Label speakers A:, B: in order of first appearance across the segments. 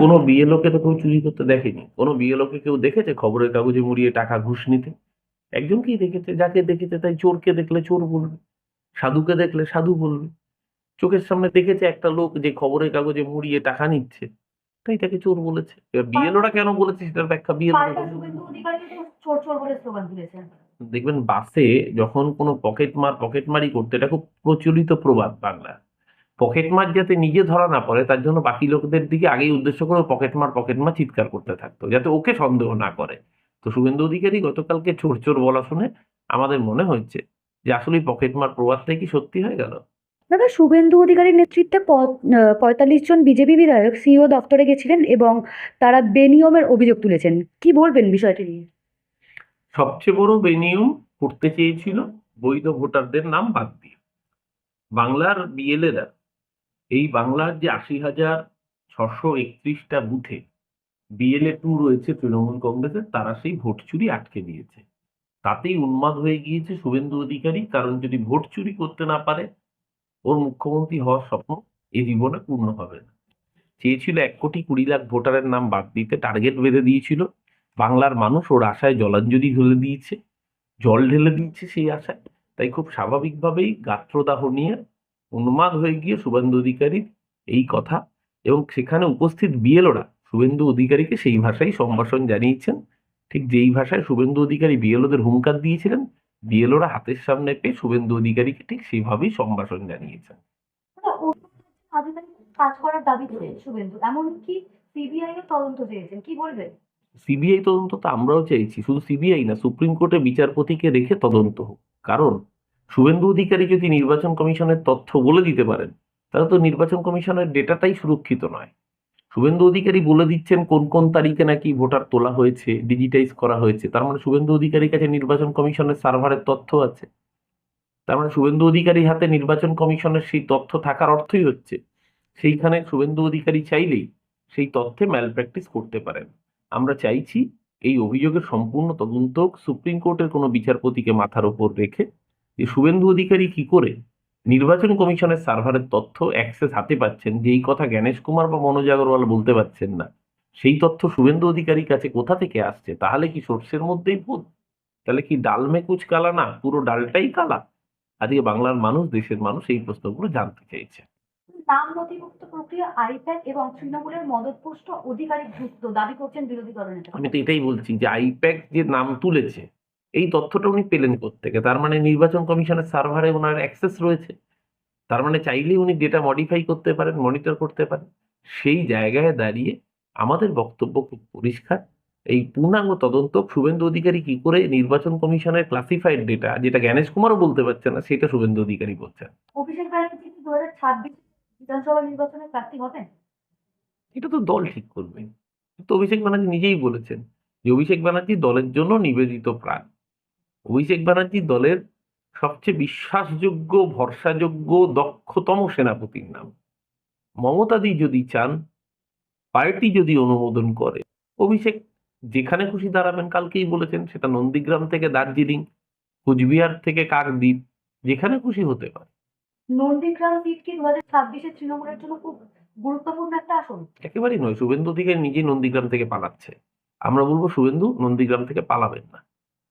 A: কোনো বিএলওকে তো কেউ চুরি করতে দেখেনি। কোনো বিএলওকে কেউ দেখেছে? খবরের কাগজে মুড়িয়ে টাকা ঘুষ নিতে? একজনকেই দেখেছে, যাকে দেখেছে তাই চোরকে দেখলে চোর বলবে, সাধুকে দেখলে সাধু বলবে। চোখের সামনে দেখেছে একটা লোক যে খবরের কাগজে মুড়িয়ে টাকা নিচ্ছে। তাই তাকে চোর বলেছে। এবার বিএলওরা কেন বলেছে সেটার ব্যাখ্যা বিএলও
B: পাল্টা শুভেন্দু অধিকারী তো চোর চোর বলে স্লোগান তুলেছেন
A: দেখবেন বাসে যখন কোনো পকেটমার পকেটমারি করতে এটা খুব প্রচলিত প্রবাদ বাংলা। পকেট মার যাতে নিজে ধরা না পড়ে তার জন্য বাকি লোকদের দিকে আগেই উদ্দেশ্য করে পকেটমার পকেটমার চিৎকার করতে থাকতো যাতে ওকে সন্দেহ না করে। তো শুভেন্দু অধিকারী গতকালকে চোর চোর বলা শুনে আমাদের মনে হচ্ছে যে আসলে পকেট মার প্রবাদটাই কি সত্যি হয়ে গেল?
C: দাদা, শুভেন্দু অধিকারীর নেতৃত্বে পঁয়তাল্লিশ জন বিজেপি বিধায়ক সিও দপ্তরে গেছিলেন এবং তারা বেনিয়মের অভিযোগ তুলেছেন। কি বলবেন বিষয়টি নিয়ে?
A: সবচেয়ে বড় বেনিয়ম করতে চেয়েছিল বৈধ ভোটারদের নাম বাদ দিয়ে। বাংলার বিএলএরা এই বাংলার যে আশি হাজার ছশো একত্রিশটা বুথে বিএলএ টু রয়েছে তৃণমূল কংগ্রেসের, তারা সেই ভোট চুরি আটকে দিয়েছে। তাতেই উন্মাদ হয়ে গিয়েছে শুভেন্দু অধিকারী, কারণ যদি ভোট চুরি করতে না পারে ওর মুখ্যমন্ত্রী হওয়ার স্বপ্ন এই জীবনে পূর্ণ হবে না। চেয়েছিল এক কোটি কুড়ি লাখ ভোটারের নাম বাদ দিতে, টার্গেট বেঁধে দিয়েছিল। বাংলার মানুষ ওর আশায় জলাঞ্জলি ঢেলে দিয়েছে। জল ঢেলে দিয়েছে সেই আশায়। তাই খুব স্বাভাবিকভাবেই গাত্রদাহ নিয়ে উন্মাদ হয়ে গিয়ে শুভেন্দু অধিকারীর এই কথা এবং সেখানে উপস্থিত বিএলওরা শুভেন্দু অধিকারীকে সেই ভাষায় সম্ভাষণ জানিয়েছেন। ঠিক যেই ভাষায় শুভেন্দু অধিকারী বিএলওদের হুঙ্কার দিয়েছিলেন বিএলওরা হাতের সামনে পেয়ে শুভেন্দু অধিকারীকে ঠিক সেইভাবেই সম্ভাষণ জানিয়েছেন
B: আধিকারিক কাজ করার দাবি করে শুভেন্দু। এমনকি সিবিআই এর তদন্ত চেয়েছেন। কি বলবেন
A: সিবিআই তদন্ত তো আমরাও চাইছি শুধু সিবিআই না সুপ্রিম কোর্টে বিচারপতিকে রেখে তদন্ত হোক। কারণ শুভেন্দু অধিকারী যদি নির্বাচন কমিশনের তথ্য বলে দিতে পারেন তাহলে তো নির্বাচন কমিশনের ডেটাটাই সুরক্ষিত নয়। শুভেন্দু অধিকারী বলে দিচ্ছেন কোন কোন তারিখে নাকি ভোটার তোলা হয়েছে ডিজিটাইজ করা হয়েছে। তার মানে শুভেন্দু অধিকারীর কাছে নির্বাচন কমিশনের সার্ভারের তথ্য আছে। তার মানে শুভেন্দু অধিকারীর হাতে নির্বাচন কমিশনের সেই তথ্য থাকার অর্থই হচ্ছে, সেইখানে শুভেন্দু অধিকারী চাইলেই সেই তথ্যে ম্যাল প্র্যাকটিস করতে পারেন। আমরা চাইছি এই অভিযোগের সম্পূর্ণ তদন্ত সুপ্রিম কোর্টের কোনো বিচারপতিকে মাথার ওপর রেখে যে শুভেন্দু অধিকারী কি করে নির্বাচন কমিশনের সার্ভারের তথ্য অ্যাক্সেস হাতে পাচ্ছেন যেই কথা জ্ঞানেশ কুমার বা মনোজ আগরওয়াল বলতে পারছেন না। সেই তথ্য শুভেন্দু অধিকারীর কাছে কোথা থেকে আসছে? তাহলে কি সর্ষের মধ্যেই ভূত? তাহলে কি ডাল মে কুচ কালা না? পুরো ডালটাই কালা? আজকে বাংলার মানুষ দেশের মানুষ এই প্রশ্নগুলো জানতে চাইছে
B: নাম নথিভুক্ত প্রক্রিয়া আইপ্যাক এবং তৃণমূলের মদতপুষ্ট অধিকারিক যুক্ত দাবি করছেন বিরোধী দলনেতা
A: আমি তো এটাই বলছি যে আইপ্যাক যে নাম তুলেছে এই তথ্যটা উনি পেলেন থেকে তার মানে নির্বাচন কমিশনের সার্ভারে ওনার অ্যাক্সেস রয়েছে। তার মানে চাইলেই উনি ডেটা মডিফাই করতে পারেন মনিটর করতে পারেন। সেই জায়গায় দাঁড়িয়ে আমাদের বক্তব্য খুব পরিষ্কার। এই পূর্ণাঙ্গ তদন্ত শুভেন্দু অধিকারী কি করে নির্বাচন কমিশনের ক্লাসিফাইড ডেটা যেটা জ্ঞানেশ কুমারও বলতে পারছে না সেটা শুভেন্দু অধিকারী বলছেন।
B: অভিষেক ব্যানার্জি দু হাজার ছাব্বিশ বিধানসভা নির্বাচনে প্রার্থী হবেন?
A: এটা তো দল ঠিক করবে। তো অভিষেক ব্যানার্জি নিজেই বলেছেন যে অভিষেক ব্যানার্জি দলের জন্য নিবেদিত প্রাণ অভিষেক ব্যানার্জি দলের সবচেয়ে বিশ্বাসযোগ্য ভরসাযোগ্য দক্ষতম সেনাপতির নাম। মমতাদি যদি চান পার্টি যদি অনুমোদন করে অভিষেক যেখানে খুশি দাঁড়াবেন কালকেই বলেছেন সেটা নন্দীগ্রাম থেকে দার্জিলিং কুচবিহার থেকে কাকদ্বীপ যেখানে খুশি হতে পারে।
B: নন্দীগ্রাম সিট কি দু হাজার ছাব্বিশে তৃণমূলের জন্য খুব গুরুত্বপূর্ণ একটা আসন?
A: একেবারেই নয় শুভেন্দু অধিকারী নিজেই নন্দীগ্রাম থেকে পালাচ্ছে। আমরা বলব শুভেন্দু নন্দীগ্রাম থেকে পালাবেন না।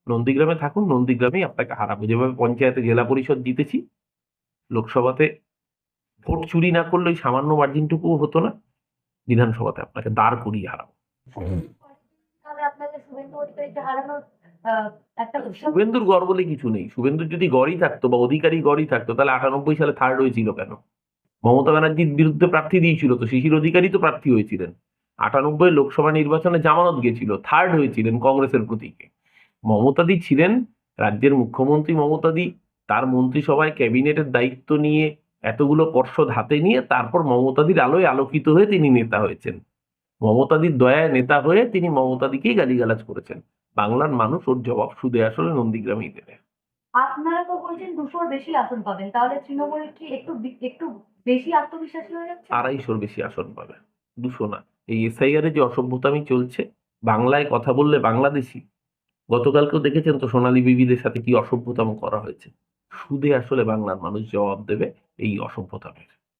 A: নন্দীগ্রামে থাকুন নন্দীগ্রামেই আপনাকে হারাবো। যেভাবে পঞ্চায়েতে জেলা পরিষদ জিতেছি লোকসভাতে ভোট চুরি না করলে ওই সামান্য মার্জিনটুকুও হতো না বিধানসভাতে আপনাকে দাঁড় করিয়ে হারাবো। শুভেন্দুর গড় বলে কিছু নেই। শুভেন্দুর যদি গড়ই থাকতো বা অধিকারী গড়ই থাকতো তাহলে আটানব্বই সালে থার্ড হয়েছিল কেন? মমতা ব্যানার্জির বিরুদ্ধে প্রার্থী দিয়েছিল তো শিশির অধিকারী তো প্রার্থী হয়েছিলেন। আটানব্বই লোকসভা নির্বাচনে জামানত গেছিল থার্ড হয়েছিলেন কংগ্রেসের প্রতীকে। মমতাদি ছিলেন রাজ্যের মুখ্যমন্ত্রী মমতাদি। তার মন্ত্রিসভায় ক্যাবিনেটের দায়িত্ব নিয়ে এতগুলো পর্ষদ হাতে নিয়ে তারপর মমতাদির আলোয় আলোকিত হয়ে তিনি নেতা হয়েছেন। মমতাদির দয়ায় নেতা হয়ে তিনি মমতাদিকেই গালিগালাজ করেছেন। বাংলার মানুষ ওর জবাব সুদে আসলে নন্দীগ্রামেই দেবে।
B: আপনারা তো বলছেন দুশোর বেশি আসন পাবেন তাহলে তৃণমূল কি একটু একটু বেশি আত্মবিশ্বাসী হয়ে যাচ্ছে?
A: আড়াইশোর বেশি আসন পাবে দুশো না। এই এসআইআর যে অসভ্যতামি চলছে বাংলায় কথা বললে বাংলাদেশি গতকালকেও দেখেছেন তো সোনালী বিবিদের সাথে কি অসভ্যতাম করা হয়েছে? সুদে আসলে বাংলার মানুষ জবাব দেবে এই অসভ্যতামের।